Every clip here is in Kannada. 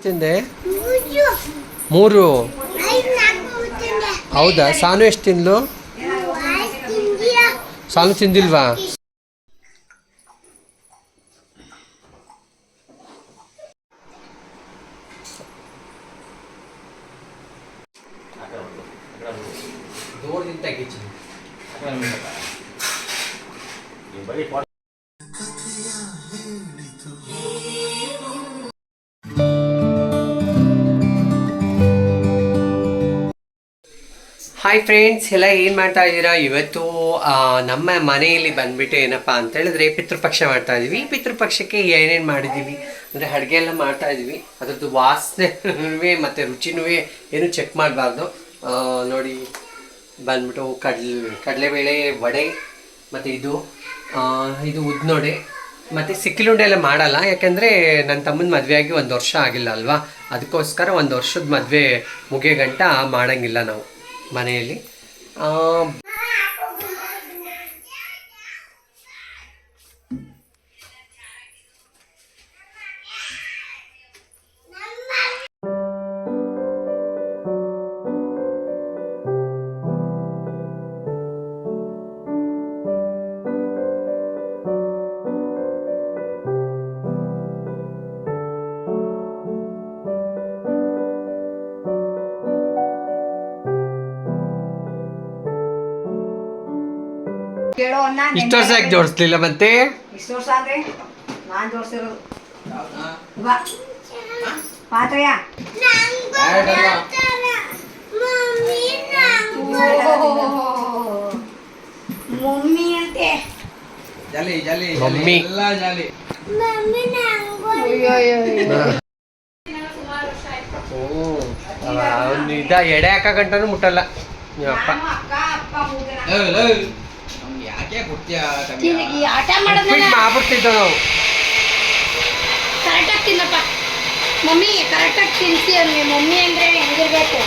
ತಿಂದೆ ಮೂರು. ಹೌದಾ? ಸಾನು ಎಷ್ಟು ತಿಂದ್ಲು? ಸಾನು ತಿಂದಿಲ್ವಾ? ಹಾಯ್ ಫ್ರೆಂಡ್ಸ್ ಎಲ್ಲ ಏನು ಮಾಡ್ತಾ ಇದ್ದೀರಾ? ಇವತ್ತು ನಮ್ಮ ಮನೆಯಲ್ಲಿ ಬಂದ್ಬಿಟ್ಟು ಏನಪ್ಪ ಅಂತ ಹೇಳಿದ್ರೆ ಪಿತೃಪಕ್ಷ ಮಾಡ್ತಾ ಇದೀವಿ ಈ ಪಿತೃಪಕ್ಷಕ್ಕೆ ಏನೇನು ಮಾಡಿದ್ದೀವಿ? ಅಂದರೆ ಅಡುಗೆ ಎಲ್ಲ ಮಾಡ್ತಾ ಇದೀವಿ ಅದರದ್ದು ವಾಸನೆ ಮತ್ತು ರುಚಿನೂ ಏನು ಚೆಕ್ ಮಾಡಬಾರ್ದು. ನೋಡಿ, ಬಂದ್ಬಿಟ್ಟು ಕಡಲೆ, ಕಡಲೆಬೇಳೆ ವಡೆ ಮತ್ತು ಇದು ಇದು ಉದ್ನೋಡೆ ಮತ್ತು ಸಿಕ್ಕಿಲುಂಡೆ ಎಲ್ಲ ಮಾಡಲ್ಲ. ಯಾಕೆಂದರೆ ನನ್ನ ತಮ್ಮನ ಮದುವೆ ಆಗಿ ಒಂದು ವರ್ಷ ಆಗಿಲ್ಲ ಅಲ್ವಾ? ಅದಕ್ಕೋಸ್ಕರ ಒಂದು ವರ್ಷದ ಮದುವೆ ಮುಗಿಯೋ ಗಂಟ ಮಾಡೋಂಗಿಲ್ಲ ನಾವು. ಮನೆಯಲ್ಲಿ. ಇಷ್ಟು ವರ್ಷ ಯಾಕೆ ಜೋಡಿಸ್ಲಿಲ್ಲ ಮತ್ತೆ ಇಷ್ಟು ವರ್ಷ ಅಂದ್ರೆ ನಾನ್ ಜೋಡಿಸಿರೋದು ಬಾ ಪಾತ್ರೆಯ ಮಮ್ಮಿ ಅಂತೆ ಜಾಲಿ ಜಾಲಿ ಮಮ್ಮಿ. ಎಲ್ಲ ಜಾಲಿ ಓ ಅವ್ನು ಇದ ಎಡೆ ಹಾಕ ಗಂಟನು ಮುಟ್ಟಲ್ಲ ನಿಮ್ಮ ಯಾಕೆ ಕೊಡ್ತೀಯ ಈ ಆಟ ಉಪ್ಪಿಟ್ಟು ಮಾಡೋದನ್ನ ಮಾಡ್ಬಿಡ್ತಿದ್ದೋ ನಾವು. ಕರೆಕ್ಟಾಗಿ ತಿನ್ನಪ್ಪ. ಮಮ್ಮಿ ಕರೆಕ್ಟಾಗಿ ತಿನ್ಸಿ ಅವ್ನಿಗೆ. ಮಮ್ಮಿ ಅಂದ್ರೆ ಹೆಂಗಿರ್ಬೇಕು?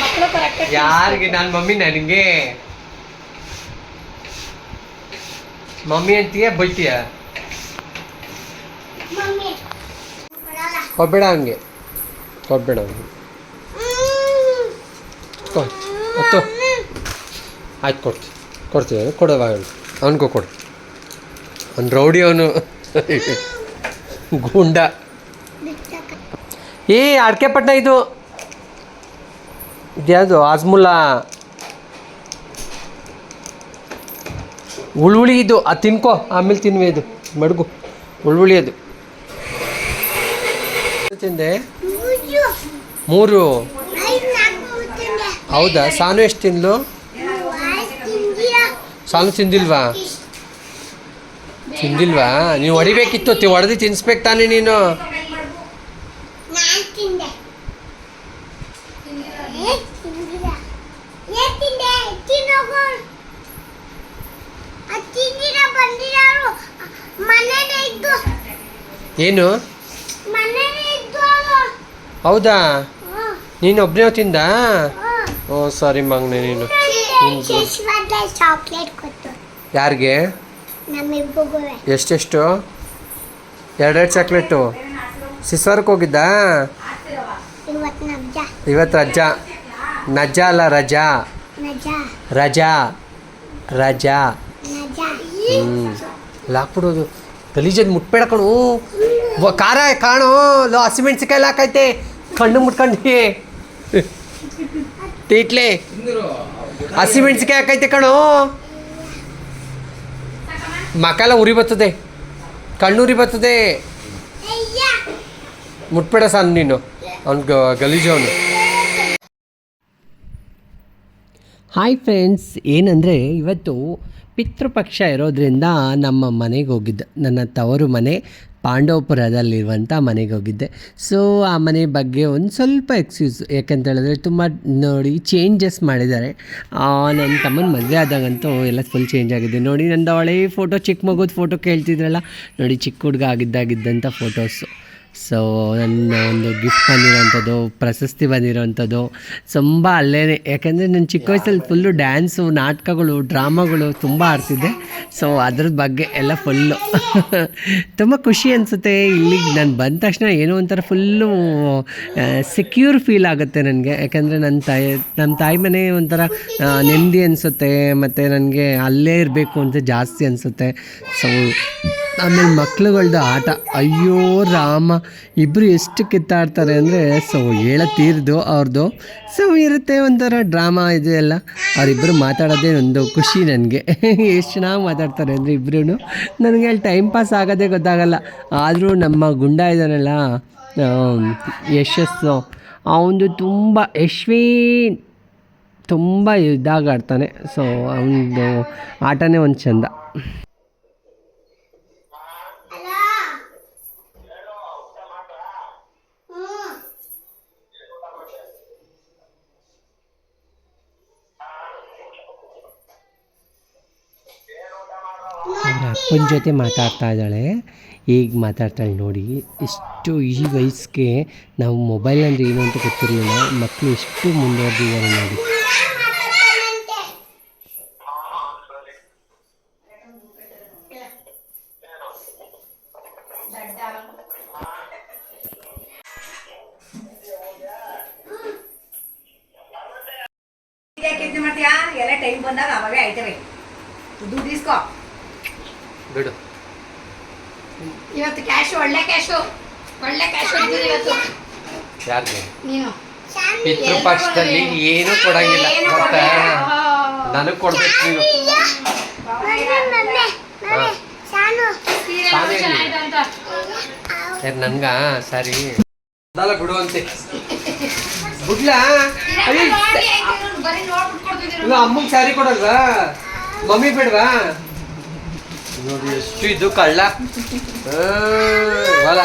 ಮಕ್ಕಳು ಕರೆಕ್ಟಾಗಿ ಯಾರಿಗೆ? ನಾನು ಮಮ್ಮಿ ನನಗೆ ಮಮ್ಮಿ. ಅಂತೀಯ ಬೈತೀಯ ಕೊಡ್ಬೇಡ ಹಂಗೆ ಕೊಡ್ಬೇಡ ಹಂಗೆ ಆಯ್ತು ಕೊಡ್ತೀನಿ. ಕೊಡ್ತೀವಿ ಕೊಡವ ಅವನಿಗೂ ಕೊಡು. ಅವ್ನು ರೌಡಿ ಅವನು. ಗುಂಡ. ಏ ಅಡಿಕೆ ಪಟ್ಟ ಇದು ಇದ್ಯಾವುದು ಆಜ್ಮುಲ್ಲಾ ಉಳ್ಳುಳಿ ಇದು. ಅದು ತಿನ್ಕೋ. ಆಮೇಲೆ ತಿನ್ವಿ ಇದು. ಮಡಗು. ಉಳ್ಳುಳಿ ಅದು. ತಿಂದೆ. ಮೂರು. ಹೌದಾ? ಸಾನು ಎಷ್ಟು ತಿಂದ್ಲು? ಸಾನು ತಿಂದಿಲ್ವಾ? ತಿಂದಿಲ್ವಾ? ನೀವು ಹೊಡಿಬೇಕಿತ್ತು ಹೊಡೆದು ತಿನ್ಸ್ಬೇಕು ತಾನೆ ನೀನು. ಏನು? ಹೌದಾ? ನೀನು ಒಬ್ಬನೇ ತಿಂದ? ಓ ಸಾರಿ ಮಗನೇ ನೀನು. ಚಾಕ್ಲೇಟ್ ಕೊಟ್ಟು. ಯಾರಿಗೆ? ನಮ್ಮಿಬ್ಬರಿಗೂ. ಎಷ್ಟೆಷ್ಟು? ಎರಡೆರಡು ಚಾಕ್ಲೇಟು ಸಿಸ್ವರ್ಕ್ ಹೋಗಿದ್ದಾ? ಇವತ್ತು ರಜ ಇವತ್ತು ರಜಾ. ನಜ್ಜಾ ಅಲ್ಲ ರಜಾ. ನಜ. ರಜಾ. ರಜಾ. ನಜ. ಹ್ಞೂ ಲಾಕ್ಬಿಡೋದು. ಗಲೀಜದ್ ಮುಟ್ಬೇಡ ಕಣು. ಖಾರ ಕಾಣು. ಲೋ ಹಸಿಮೆಣ್ಸಿಕಾಯಿ ಲಾಕೈತೆ ಕಣ್ಣು ಮುಟ್ಕೊಂಡು. ಟೀಟ್ಲೆ ಹಸಿಮೆಣ್ಸಿಕಾಯಿ ಹಾಕೈತೆ ಕಣು. ಮಕಾಲ ಉರಿ ಬರ್ತದೆ. ಕಣ್ಣು ಉರಿ ಬರ್ತದೆ. ಮುಟ್ಬೇಡ ಸಾನ್ ನೀನು. ಅವ್ನು ಗಲೀಜು ಅವನು. ಹಾಯ್ ಫ್ರೆಂಡ್ಸ್, ಏನಂದರೆ ಇವತ್ತು ಪಿತೃಪಕ್ಷ ಇರೋದ್ರಿಂದ ನಮ್ಮ ಮನೆಗೆ ಹೋಗಿದ್ದೆ. ನನ್ನ ತವರು ಮನೆ. ಪಾಂಡವಪುರದಲ್ಲಿರುವಂಥ ಮನೆಗೆ ಹೋಗಿದ್ದೆ. ಸೊ ಆ ಮನೆ ಬಗ್ಗೆ ಒಂದು ಸ್ವಲ್ಪ ಎಕ್ಸ್ಕ್ಯೂಸ್ ಯಾಕಂತೇಳಿದ್ರೆ ತುಂಬ ನೋಡಿ ಚೇಂಜಸ್ ಮಾಡಿದ್ದಾರೆ. ನನ್ನ ತಮ್ಮನ ಮದುವೆ ಆದಾಗಂತೂ ಎಲ್ಲ ಫುಲ್ ಚೇಂಜ್ ಆಗಿದೆ. ನೋಡಿ ನಂದು ಹಳೆ ಫೋಟೋ ಚಿಕ್ಕ ಮಗುದ ಫೋಟೋ ಕೇಳ್ತಿದ್ರಲ್ಲ. ನೋಡಿ ಚಿಕ್ಕ ಹುಡುಗ ಆಗಿದ್ದಾಗಿದ್ದಂಥ ಫೋಟೋಸು ಸೊ ನನ್ನ ಒಂದು ಗಿಫ್ಟ್ ಬಂದಿರೋವಂಥದ್ದು, ಪ್ರಶಸ್ತಿ ಬಂದಿರೋವಂಥದ್ದು. ತುಂಬ ಅಲ್ಲೇ ಯಾಕೆಂದರೆ ನನ್ನ ಚಿಕ್ಕ ವಯಸ್ಸಲ್ಲಿ ಫುಲ್ಲು ಡ್ಯಾನ್ಸು ನಾಟಕಗಳು ಡ್ರಾಮಾಗಳು ತುಂಬ ಆಡ್ತಿದ್ದೆ. ಸೊ ಅದ್ರ ಬಗ್ಗೆ ಎಲ್ಲ ಫುಲ್ಲು ತುಂಬ ಖುಷಿ ಅನಿಸುತ್ತೆ. ಇಲ್ಲಿಗೆ ನಾನು ಬಂದ ತಕ್ಷಣ ಏನೋ ಒಂಥರ ಫುಲ್ಲು ಸೆಕ್ಯೂರ್ ಫೀಲ್ ಆಗುತ್ತೆ ನನಗೆ. ಯಾಕೆಂದರೆ ನನ್ನ ತಾಯಿ ನಮ್ಮ ತಾಯಿ ಮನೆ ಒಂಥರ ನೆಮ್ಮದಿ ಅನಿಸುತ್ತೆ. ಮತ್ತು ನನಗೆ ಅಲ್ಲೇ ಇರಬೇಕು ಅಂತ ಜಾಸ್ತಿ ಅನಿಸುತ್ತೆ. ಸೊ ಆಮೇಲೆ ಮಕ್ಳುಗಳ್ದು ಆಟ. ಅಯ್ಯೋ ರಾಮ ಇಬ್ಬರು ಎಷ್ಟು ಕಿತ್ತಾಡ್ತಾರೆ ಅಂದರೆ ಸೊ ಹೇಳ ತೀರ್ದು ಅವ್ರದ್ದು ಸೊ ಇರುತ್ತೆ ಒಂಥರ ಡ್ರಾಮಾ ಇದೆ ಅಲ್ಲ ಅವರಿಬ್ಬರು ಮಾತಾಡೋದೇ ಒಂದು ಖುಷಿ ನನಗೆ. ಎಷ್ಟು ಚೆನ್ನಾಗಿ ಮಾತಾಡ್ತಾರೆ ಅಂದರೆ ಇಬ್ಬರೂ ನನಗೆ ಅಲ್ಲಿ ಟೈಮ್ ಪಾಸ್ ಆಗೋದೇ ಗೊತ್ತಾಗಲ್ಲ. ಆದರೂ ನಮ್ಮ ಗುಂಡ ಇದ್ದಾನಲ್ಲ ಯಶಸ್ಸು. ಅವನದು ತುಂಬ ಯಶ್ವಿನ್ ತುಂಬ ಇದಾಗಾಡ್ತಾನೆ ಸೊ ಅವನದು ಆಟನೇ ಒಂದು ಚಂದ ಅವ್ರ ಅಪ್ಪನ ಜೊತೆ ಮಾತಾಡ್ತಾ ಇದ್ದಾಳೆ. ಈಗ ಮಾತಾಡ್ತಾಳೆ ನೋಡಿ. ಎಷ್ಟು ಈ ವಯಸ್ಸಿಗೆ ನಾವು ಮೊಬೈಲ್ ಅಂದರೆ ಏನು ಅಂತ ಗೊತ್ತಿರಲಿಲ್ಲ. ಮಕ್ಕಳು ಎಷ್ಟು ಮುಂದುವರೆದಿದ್ದಾರೆ ನೋಡಿ. ಎಲ್ಲ ಟೈಮ್ ಬಂದಾಗ ಅವಾಗೇ ಆಯ್ತವೆ ದುಡ್ಡು ಇಸ್ಕೋ. ಬಿಡು. ಇವತ್ತು ಕ್ಯಾಶು ಒಳ್ಳೆ ಕ್ಯಾಶು ಒಳ್ಳೆ ಕ್ಯಾಶು ಇವತ್ತು. ಯಾರಿಗೆ ನೀನು. ಪಿತೃಪಕ್ಷದಲ್ಲಿ ಏನು ಕೊಡಂಗಿಲ್ಲ. ಮತ್ತೆ ಗೊತ್ತಾ ನನಗೆ ಕೊಡ್ಬೇಕು ನೀನು. ಸೀರೆ ನನ್ಗ? ಸರಿ. ಅದಲ್ಲ ಬಿಡು ಅಂತೆ. ಬಿಡ್ಲಾ? ಅಮ್ಮಗ್ ಸಾರಿ ಅಮ್ಮಂಗೆ ಸ್ಯಾರಿ ಕೊಡಲ್ವಾ? ಮಮ್ಮಿ ಬೇಡವಾ? ನೋಡಿ ಎಷ್ಟು ಇದು ಕಳ್ಳ. ಹೊಲ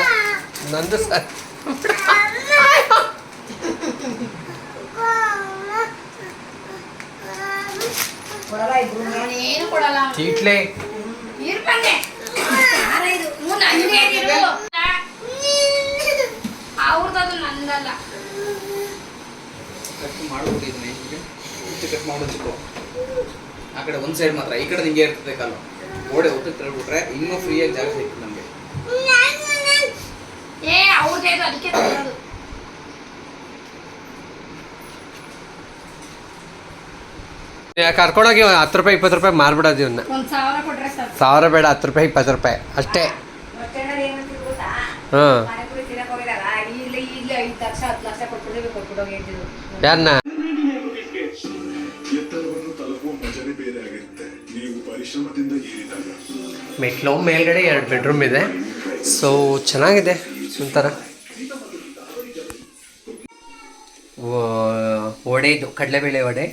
ನಂದು ಸರ್ ಚೀಟ್ಲೆ ಅವ್ರದ್ದು ನಂದಲ್ಲ. ಕಟ್ ಮಾಡ್ಬಿಟ್ಟಿದ್ದೀನಿ ಕಟ್ ಮಾಡೋದಕ್ಕೂ. ಆ ಕಡೆ ಒಂದು ಸೈಡ್ ಮಾತ್ರ ಈ ಕಡೆ ನಿಂಗೆ ಇರ್ತದೆ ಕಾಲು. ಗೋಡೆ ಒಟ್ಟು ತಳ್ಬಿಟ್ರೆ ಇನ್ನೂ ಫ್ರೀಯಾಗಿ ಜಾಗ ಸಿಕ್ತು ನಮಗೆ. ಏ ಅದಕ್ಕೆ ತಗೊಳ್ಳೋದು ಕರ್ಕೊಂಡೋಗಿ ಹತ್ತು ರೂಪಾಯಿ ಇಪ್ಪತ್ತು ರೂಪಾಯಿ ಮಾರ್ಬಿಡೋದು ಇವನ್ನ ಸಾವಿರ ಬೇಡ ಹತ್ತು ರೂಪಾಯಿ ಇಪ್ಪತ್ತು ರೂಪಾಯಿ ಅಷ್ಟೇ. ಹಾಂ. ಯಾರನ್ನ ಮೆಟ್ಲು ಮೇಲ್ಗಡೆ ಎರಡು ಬೆಡ್ರೂಮ್ ಇದೆ. ಸೊ ಚೆನ್ನಾಗಿದೆ ಒಂಥರ. ವಡೆ ಇದು ಕಡಲೆಬೇಳೆ ವಡೆ.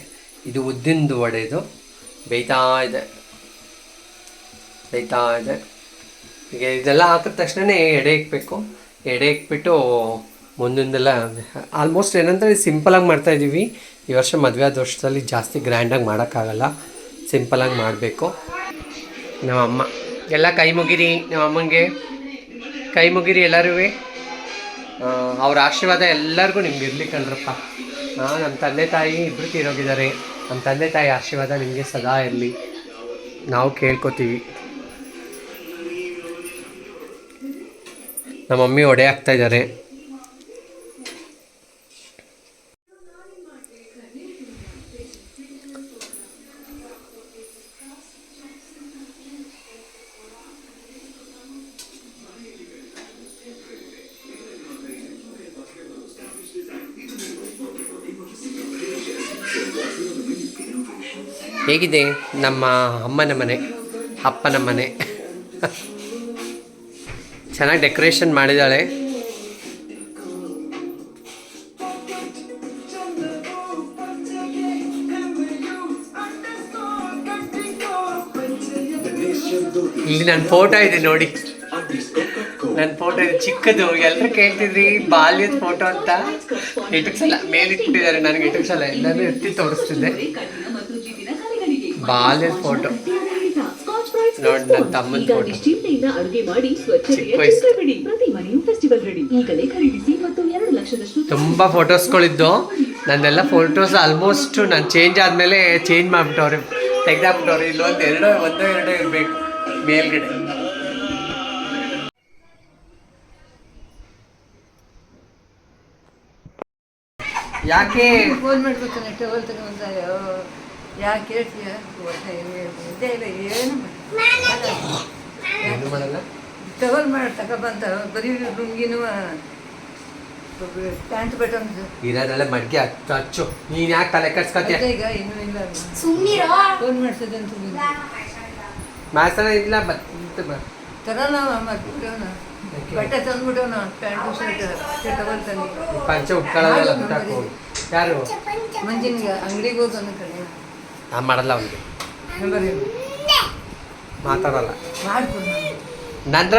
ಇದು ಉದ್ದಿನದು ವಡೆ ಇದು. ಬೇಯ್ತಾ ಇದೆ. ಬೇಯ್ತಾ ಇದೆ. ಈಗ ಇದೆಲ್ಲ ಹಾಕಿದ ತಕ್ಷಣವೇ ಎಡೆ ಇಕ್ಬೇಕು. ಎಡೆ ಇಕ್ಬಿಟ್ಟು ಮುಂದಿಂದೆಲ್ಲ ಆಲ್ಮೋಸ್ಟ್ ಏನಂದರೆ ಸಿಂಪಲಾಗಿ ಮಾಡ್ತಾಯಿದ್ದೀವಿ ಈ ವರ್ಷ ಮದುವೆ ಆದ ವರ್ಷದಲ್ಲಿ ಜಾಸ್ತಿ ಗ್ರ್ಯಾಂಡಾಗಿ ಮಾಡೋಕ್ಕಾಗಲ್ಲ. ಸಿಂಪಲಾಗಿ ಮಾಡಬೇಕು. ನಮ್ಮ ಅಮ್ಮ ಎಲ್ಲ ಕೈ ಮುಗಿರಿ ನಮ್ಮ ಅಮ್ಮಂಗೆ ಕೈ ಮುಗಿರಿ ಎಲ್ಲರೂ ಅವ್ರ ಆಶೀರ್ವಾದ ಎಲ್ಲರಿಗೂ ನಿಮ್ಗೆ ಇರಲಿ ಕಣ್ರಪ್ಪ. ಹಾಂ ನಮ್ಮ ತಂದೆ ತಾಯಿ ಇಬ್ಬರು ತೀರೋಗಿದ್ದಾರೆ. ನಮ್ಮ ತಂದೆ ತಾಯಿ ಆಶೀರ್ವಾದ ನಿಮಗೆ ಸದಾ ಇರಲಿ. ನಾವು ಕೇಳ್ಕೊತೀವಿ. ನಮ್ಮ ಮಮ್ಮಿ ಒಡೆ ಇದ್ದಾರೆ. ಹೇಗಿದೆ ನಮ್ಮ ಅಮ್ಮನ ಮನೆ, ಅಪ್ಪನ ಮನೆ? ಚೆನ್ನಾಗಿ ಡೆಕೋರೇಷನ್ ಮಾಡಿದ್ದಾಳೆ. ಇಲ್ಲಿ ನನ್ನ ಫೋಟೋ ಇದೆ ನೋಡಿ. ನನ್ನ ಫೋಟೋ ಇದೆ. ಚಿಕ್ಕದು ಎಲ್ಲರೂ ಕೇಳ್ತಿದ್ರಿ ಬಾಲ್ಯದ ಫೋಟೋ ಅಂತ? ಇಟಕ್ಸಲ್ಲ ಮೇಲೆ ಇಟ್ಬಿಟ್ಟಿದ್ದಾರೆ ನನಗೆ ಇಟಕ್ಸಲ್ಲ ಎಲ್ಲರೂ ಎತ್ತಿ ತೋರಿಸ್ತಿದ್ದೆ. ಬಾಲ್ಯದ ಫೋಟೋ ನೋಡಿ ನನ್ನ ತಮ್ಮನ ಫೋಟೋ ನಿಶ್ಚಿಂತೆಯಿಂದ ಅಡುಗೆ ಮಾಡಿ ಸ್ವಚ್ಛತೆಯ ಚಿಕ್ಕ ಚಿತ್ರ ಬಿಡಿ. ಪ್ರತಿ ಮನೆಯೂ ಫೆಸ್ಟಿವಲ್ ರೆಡಿ ಈಗಲೇ ಖರೀದಿಸಿ ಮತ್ತು ಎರಡು ಲಕ್ಷದಷ್ಟು ತುಂಬ ಫೋಟೋಸ್ಗಳಿದ್ದು ನನ್ನೆಲ್ಲ ಫೋಟೋಸ್ ಆಲ್ಮೋಸ್ಟ್ ನಾನು ಚೇಂಜ್ ಆದಮೇಲೆ ಚೇಂಜ್ ಮಾಡಿಬಿಟ್ಟವ್ರೆ. ತೆಗ್ದಾಕ್ಬಿಟ್ಟವ್ರೆ ಇಲ್ಲೊಂದು ಎರಡೋ ಒಂದೋ ಎರಡೋ ಇರಬೇಕು. ಮೇಲ್ಗಡೆ ಯಾಕೆ? ಫೋನ್ ಮಾಡ್ಬೇಕು ಯಾಕೆ ಕೇಳ್ತೀಯ ಒಟ್ಟೆ ಇದೇ ಇಲ್ಲ ಏನು ಏನು ಮಾಡಲ್ಲ ಟವಲ್ ಮಾಡಿ ತಗೊಬಂತ ಬರೀ ಲುಂಗಿನೂ ಪ್ಯಾಂಟ್ ಬಟನ್ ಇರೋದೆಲ್ಲ ಮಡ್ಗೆ ಹಚ್ಚು ಹಚ್ಚು ನೀನು ಯಾಕೆ ತಲೆ ಕಟ್ಸ್ಕೊತೀಯ ಈಗ ಇನ್ನೂ ಇಲ್ಲ ಸುಮ್ಮನಿರೋ ಫೋನ್ ಮಾಡ್ಸಿದ್ದೆ ಅಂತ ಮಾಸನ ಇಲ್ಲ ಬತ್ತ ತರಲ್ಲ ಮಾಡ್ಬಿಟ್ಟವನ ಬಟ್ಟೆ ತಂದ್ಬಿಟ್ಟವನ ಪ್ಯಾಂಟು ಶರ್ಟ್ ಟವಲ್ ತಂದು ಪಂಚೆ ಉಟ್ಕೊಳ್ಳೋದೆಲ್ಲ ಯಾರು ಮಂಜಿನಿಗೆ ಅಂಗಡಿಗೆ ಹೋಗಿ ಅಂದ ಕಡೆ ನಾ ಮಾಡಲ್ಲ ಅವನಿಗೆ. ಮಾತಾಡಲ್ಲ. ನಂತರ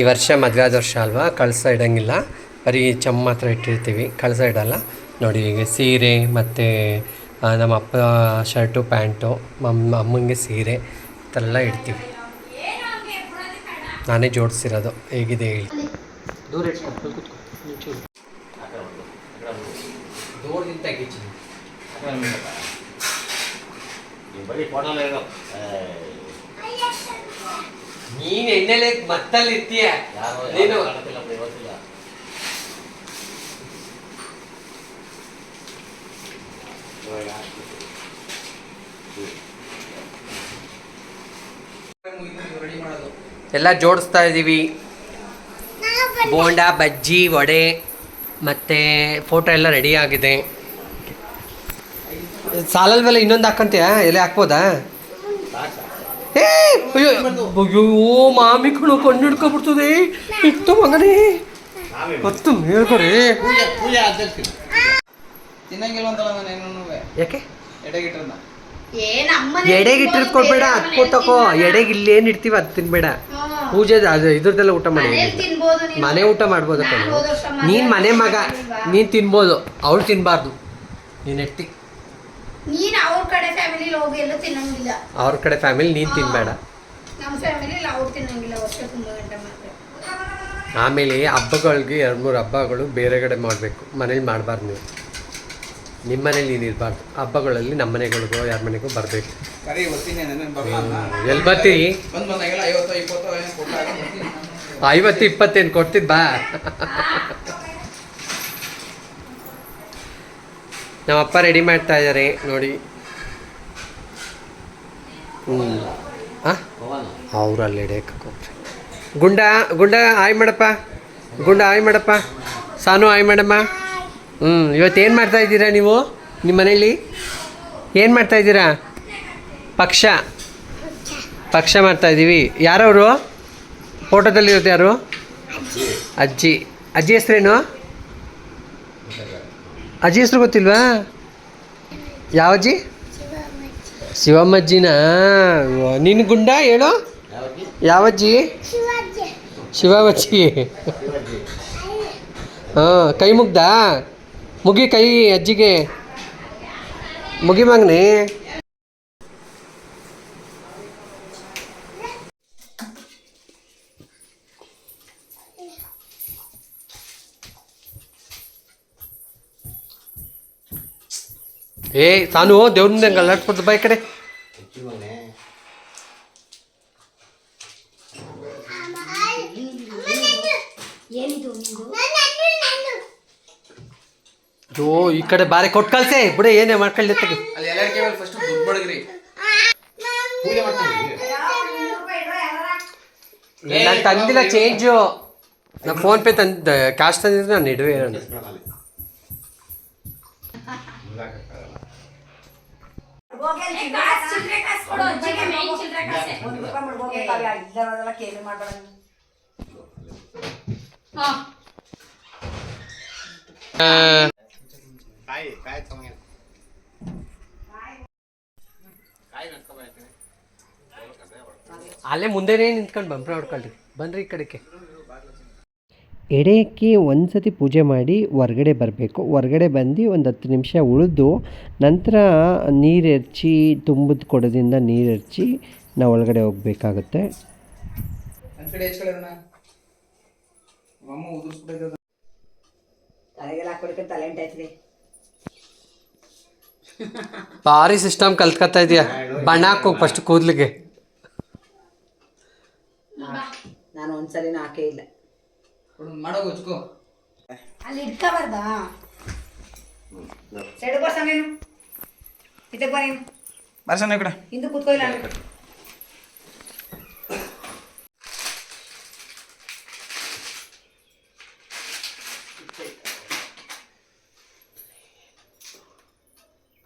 ಈ ವರ್ಷ ಮದುವೆ ಆದ ವರ್ಷ ಅಲ್ವಾ? ಕಳಸ ಇಡಂಗಿಲ್ಲ. ಬರೀ ಚಮ್ಮ ಮಾತ್ರ ಇಟ್ಟಿರ್ತೀವಿ. ಕಳಸ ಇಡಲ್ಲ. ನೋಡಿ ಈಗ ಸೀರೆ ಮತ್ತು ನಮ್ಮ ಅಪ್ಪ ಶರ್ಟು ಪ್ಯಾಂಟು ಮಮ್ಮ ಅಮ್ಮಂಗೆ ಸೀರೆ ಈ ಥರ ಎಲ್ಲ ಇಡ್ತೀವಿ. ನಾನೇ ಜೋಡಿಸಿರೋದು. ಹೇಗಿದೆ ಹೇಳಿ. ದೂರ ಇಟ್ಕೊ ಕೂತ್ಕೊ ಒಂಚೂರು. ದೂರದಿಂದ ತೆಗೀಚಿ ನೀನ್ ಎಣ್ಣೆಲೆ ಮತ್ತಲ್ಲಿ ಇರ್ತೀಯ ನೀನು. ಎಲ್ಲ ಜೋಡಿಸ್ತಾ ಇದ್ದೀವಿ ಬೋಂಡಾ ಬಜ್ಜಿ ವಡೆ ಮತ್ತೆ ಫೋಟೋ ಎಲ್ಲ ರೆಡಿ ಆಗಿದೆ. ಸಾಲಲ್ವಲ್ಲ ಇನ್ನೊಂದು ಹಾಕಂತೀಯ? ಎಲೆ ಹಾಕ್ಬೋದಾ? ಏ, ಅಯ್ಯೋ ಅಯ್ಯೋ, ಮಾಮಿ ಕಣು, ಕಣ್ಣು ಹಿಡ್ಕೊಬಿಡ್ತದೆ. ಇತ್ತು ಮಗನೇ. ನಾನು ಏನೂ ಯಾಕೆ? ಎಡೆಗೆ ಇಟ್ಟಿರೋದು ಕೊಡ್ಬೇಡ, ಅದು ಕೊಟ್ಟಕೋ. ಎಡೆಗೆ ಇಲ್ಲಿ ಏನು ಇಡ್ತೀವಿ ಅದು ತಿನ್ಬೇಡ. ಪೂಜೆ ಅದು ಊಟ ಮಾಡಿ. ಮನೆ ಊಟ ಮಾಡ್ಬೋದು ನಾನ್ ನೀನ್ ಮನೆ ಮಗ, ನೀನು ತಿನ್ಬೋದು, ಅವಳು ತಿನ್ಬಾರ್ದು. ನೀನ್ ಎಟ್ಟಿ ನೀನ್ ಅವ್ರ ಕಡೆ ಫ್ಯಾಮಿಲಿ ಹೋಗಿ ಎಲ್ಲೂ ತಿನ್ನಂಗಿಲ್ಲ. ಅವ್ರ ಕಡೆ ಫ್ಯಾಮಿಲಿ ನೀನ್ ತಿನ್ಬೇಡ. ನಮ್ಮ ಫ್ಯಾಮಿಲಿ ಅವ್ರು ತಿನ್ನಂಗಿಲ್ಲ ವರ್ಷ ತುಂಬ ಗಂಟೆ ಮಾತ್ರ ಆಮೇಲೆ ಹಬ್ಬಗಳಿಗೆ ಎರಡು ಮೂರು ಹಬ್ಬಗಳು ಬೇರೆ ಕಡೆ ಮಾಡಬೇಕು. ಮನೇಲಿ ಮಾಡಬಾರ್ದು ನೀವು. ನಿಮ್ಮ ಮನೇಲಿ ನೀನು ಇರಬಾರ್ದು. ಹಬ್ಬಗಳಲ್ಲಿ ನಮ್ಮ ಮನೆಗಳಿಗೋ ಯಾರ ಮನೆಗೂ ಬರಬೇಕು. ಕರಿ ಒತ್ತೀನಿ ನಾನು ಬರಲ್ಲ ಎಲ್ಲಿ ಬರ್ತೀರಿ? ಬಂದ್ ಬಂದಾಗೆಲ್ಲ ಐವತ್ತು ಇಪ್ಪತ್ತು ಬರ್ತೀನಿ. ಐವತ್ತು ಇಪ್ಪತ್ತೇನು ಕೊಡ್ತಿದ್ ಬಾ. ನಮ್ಮ ಅಪ್ಪ ರೆಡಿ ಮಾಡ್ತಾ ಇದ್ದಾರೆ ನೋಡಿ. ಹ್ಞೂ ಅವ್ರು ಅಲ್ಲಿ ಗುಂಡ ಗುಂಡ, ಆಯ್ ಮಾಡಪ್ಪ. ಗುಂಡ, ಆಯ್ ಮಾಡಪ್ಪ. ಸಾನು, ಆಯ್ ಮಾಡಮ್ಮ. ಹ್ಞೂ ಇವತ್ತೇನು ಮಾಡ್ತಾ ಇದ್ದೀರಾ ನೀವು ನಿಮ್ಮ ಮನೇಲಿ? ಏನು ಮಾಡ್ತಾ ಇದ್ದೀರಾ? ಪಕ್ಷ. ಪಕ್ಷ ಮಾಡ್ತಾ ಇದ್ದೀವಿ. ಯಾರವರು? ಫೋಟೋದಲ್ಲಿರೋದು ಯಾರು? ಅಜ್ಜಿ. ಅಜ್ಜಿ ಹೆಸ್ರೇನು? ಅಜ್ಜಿ ಹೆಸ್ರು ಗೊತ್ತಿಲ್ವಾ? ಯಾವ ಅಜ್ಜಿ? ಶಿವಮ್ಮಜ್ಜಿನ? ನಿನ್ನ ಗುಂಡ ಹೇಳು. ಯಾವಜ್ಜಿ ಶಿವಮ್ಮಜ್ಜಿ ಹಾಂ, ಕೈ ಮುಗ್ದಾ? ಮುಗಿ ಕೈ ಅಜ್ಜಿಗೆ. ಮುಗಿ ಮಗನೇ. ಏ ತಾನು ದೇವ್ರಿಂದ ಅಲ್ಲಾಡ್ಸ್ಬಿಡ್ತು ಬಾ ಈ ಕಡೆ. ಓ ಈ ಕಡೆ ಬಾರಿ ಕೊಟ್ಟು ಕಳ್ಸೆ. ಬಿಡೆ ಏನೇ ಮಾಡ್ಕೊಳ್ಳಿ ತೆಗಿ ಅಲ್ಲಿ ಎಲ್ಲ ಕೇವಲ ಫಸ್ಟ್ ದುಡ್ಡು ಬಡಗ್ರಿ ಪೂಜೆ ಮಾಡ್ತೀನಿ ನಾನು ತಂದಿಲ್ಲ ಚೇಂಜು ನಾ ಫೋನ್ ಪೇ ತಂದ ಕ್ಯಾಶ್ ತಂದಿದ್ರೆ ನಾನು ಇಡುವೆ ನಾನು ಅಲ್ಲೇ ಮುಂದೆ ನಿಂತ್ಕೊಂಡು ಬಂಪ್ರ ಹೊಡ್ಕೊಳ್ರಿ. ಬನ್ರಿ ಈ ಕಡೆಗೆ. ಎಡೆಯಕ್ಕೆ ಒಂದು ಸತಿ ಪೂಜೆ ಮಾಡಿ ಹೊರ್ಗಡೆ ಬರಬೇಕು. ಹೊರ್ಗಡೆ ಬಂದು ಒಂದು ಹತ್ತು ನಿಮಿಷ ಉಳಿದು ನಂತರ ನೀರು ಎರಚಿ ತುಂಬಿದ ಕೊಡದಿಂದ ನೀರು ಎರಚಿ ನಾವು ಒಳಗಡೆ ಹೋಗಬೇಕಾಗುತ್ತೆ. ಭಾರಿ ಸಿಸ್ಟಮ್ ಕಲ್ತ್ಕೊತಾ ಇದೆಯಾ. ಬಣ್ಣ ಹಾಕೋ ಫಸ್ಟ್ ಕೂದಲಿಗೆ. ನಾನು ಒಂದ್ಸಲಿನೂ ಹಾಕೇ ಇಲ್ಲ. ಮಾಡೋಗು ಉಚ್ಕೋ ಅಲ್ಲಿ ಇಟ್ಕೋಬಾರ್ದಾ? ಸೈಡ್ ಬರ್ಸ ನೀನು ಇದಕ್ಕೆ ಬಾ ನೀನು. ಬರ್ಸಣ್ಣ ಈ ಕಡೆ. ಹಿಂದೆ ಕೂತ್ಕೋ ಇಲ್ಲ.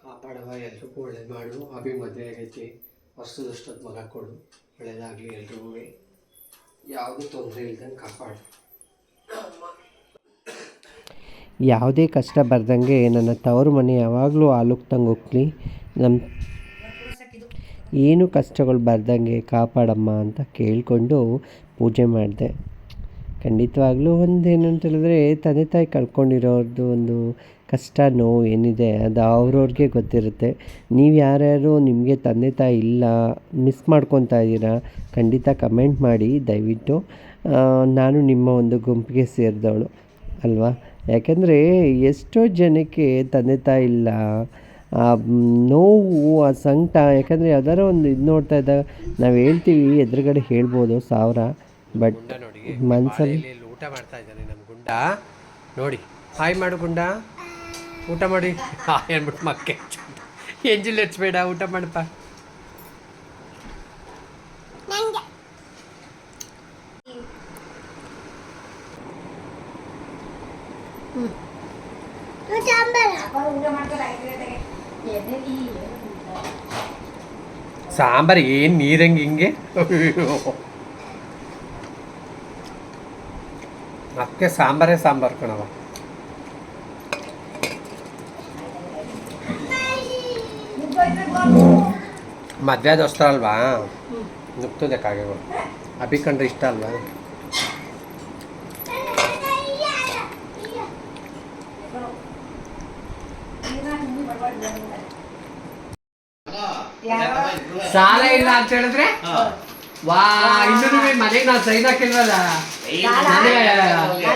ಕಾಪಾಡವ ಎಲ್ರಿಗೂ ಒಳ್ಳೇದು ಮಾಡು. ಅಭಿ ಮದುವೆ ಆಗೈತಿ. ವರ್ಷದಷ್ಟೊತ್ತು ಮಗ ಕೊಡು. ಒಳ್ಳೇದಾಗಲಿ ಎಲ್ರಿಗೂ. ಯಾವುದೂ ತೊಂದರೆ ಇಲ್ದಂಗೆ ಕಾಪಾಡು. ಯಾವುದೇ ಕಷ್ಟ ಬರ್ದಂಗೆ ನನ್ನ ತವರು ಮನೆ ಯಾವಾಗಲೂ ಆಲುಕ್ತಂಗೆ ಹೋಗ್ಲಿ ನಮ್ಮ ಏನು ಕಷ್ಟಗಳು ಬರ್ದಂಗೆ ಕಾಪಾಡಮ್ಮ ಅಂತ ಕೇಳಿಕೊಂಡು ಪೂಜೆ ಮಾಡಿದೆ. ಖಂಡಿತವಾಗ್ಲೂ ಒಂದು ಏನಂತ ಹೇಳಿದ್ರೆ ತಂದೆ ತಾಯಿ ಕಳ್ಕೊಂಡಿರೋರ್ದು ಒಂದು ಕಷ್ಟ, ನೋವು ಏನಿದೆ ಅದು ಅವ್ರವ್ರಿಗೆ ಗೊತ್ತಿರುತ್ತೆ. ನೀವು ಯಾರ್ಯಾರು ನಿಮಗೆ ತಂದೆ ತಾಯಿ ಇಲ್ಲ, ಮಿಸ್ ಮಾಡ್ಕೊತಾ ಇದ್ದೀರಾ, ಖಂಡಿತ ಕಮೆಂಟ್ ಮಾಡಿ ದಯವಿಟ್ಟು. ನಾನು ನಿಮ್ಮ ಒಂದು ಗುಂಪಿಗೆ ಸೇರಿದವಳು, ಅಲ್ವಾ? ಯಾಕೆಂದರೆ ಎಷ್ಟೋ ಜನಕ್ಕೆ ತಂದೆ ತಾಯಿ ಇಲ್ಲ ಆ ನೋವು ಆ ಸಂಕಟ ಯಾಕಂದರೆ ಯಾವ್ದಾರ ಒಂದು ಇದು ನೋಡ್ತಾ ಇದ್ದಾಗ ನಾವು ಹೇಳ್ತೀವಿ ಎದುರುಗಡೆ ಹೇಳ್ಬೋದು ಸಾವಿರ ಬಟ್ ಮನಸ್ಸಲ್ಲಿ ಊಟ ಮಾಡ್ತಾ ಇದ್ದಾನೆ ನಮ್ಮ ಗುಂಡ. ನೋಡಿ ಹಾಯ್ ಮಾಡು ಗುಂಡ. ಊಟ ಮಾಡಿ. ಹಾಯ್ ಅಂದ್ಬಿಟ್ಟು ಮಕ್ಕೆ ಎಂಜಿಲ್ ಹಚ್ಬೇಡ ಊಟ ಮಾಡಪ್ಪ ಸಾಂಬಾರು ಏನು ನೀರಂಗೆ ಹಿಂಗೆ? ಮತ್ತೆ ಸಾಂಬಾರೇ ಸಾಂಬಾರು ಕಣವ ಮದುವೆ ದೋಸ್ತ ಅಲ್ವಾ? ನುಗ್ತದೆ ಕಾಗೆಗಳು. ಅಭಿ ಕಂಡ್ರೆ ಇಷ್ಟ ಅಲ್ವಾ? ಸಾಲ ಇಲ್ಲ ಅಂತ ಹೇಳಿದ್ರೆ? ವಾ ಇನ್ನು ಮನೆಗೆ ನಾವು ಸೈನ್ ಹಾಕಿಲ್ವಲ್ಲ?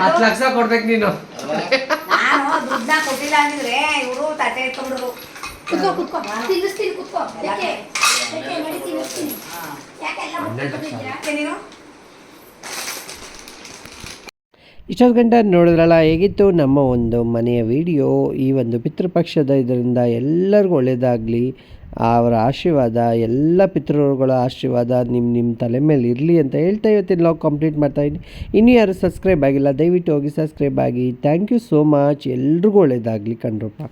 ಹತ್ತು ಲಕ್ಷ ಕೊಡ್ಬೇಕು ನೀನು. ನಾನು ದುಡ್ಡನ್ನ ಕೊಟ್ಟಿಲ್ಲ ಅಂದಿದ್ರೆ ಇವರು ತಟ್ಟೆ ಇಟ್ಕೊಂಡ್ಬಿಡೋರು ಕುತ್ಕೋ ಕುತ್ಕೋ. ತಿನ್ನಿಸ್ತೀನಿ ಕುತ್ಕೋ. ಯಾಕೆ? ಯಾಕೆ? ನಡಿ ತಿನ್ನಿಸ್ತೀನಿ. ಯಾಕೆಲ್ಲ ಮುಟ್ಕೊಂಡಿದ್ದೀರಾ ಯಾಕೆ ನೀನು? ಇಷ್ಟೊತ್ತು ಗಂಟೆ ನೋಡಿದ್ರಲ್ಲ ಹೇಗಿತ್ತು ನಮ್ಮ ಒಂದು ಮನೆಯ ವಿಡಿಯೋ ಈ ಒಂದು ಪಿತೃಪಕ್ಷದ ಇದರಿಂದ ಎಲ್ಲರಿಗೂ ಒಳ್ಳೆಯದಾಗಲಿ ಅವರ ಆಶೀರ್ವಾದ, ಎಲ್ಲ ಪಿತೃಗಳ ಆಶೀರ್ವಾದ ನಿಮ್ಮ ನಿಮ್ಮ ತಲೆ ಮೇಲೆ ಇರಲಿ ಅಂತ ಹೇಳ್ತಾ ಇವತ್ತಿನ ಲಾಗ್ ಕಂಪ್ಲೀಟ್ ಮಾಡ್ತಾ ಇದ್ದೀನಿ. ಇನ್ನೂ ಯಾರು ಸಬ್ಸ್ಕ್ರೈಬ್ ಆಗಿಲ್ಲ, ದಯವಿಟ್ಟು ಹೋಗಿ ಸಬ್ಸ್ಕ್ರೈಬ್ ಆಗಿ. ಥ್ಯಾಂಕ್ ಯು ಸೋ ಮಚ್ ಎಲ್ರಿಗೂ ಒಳ್ಳೆಯದಾಗಲಿ ಕಣ್ರಪ್ಪ.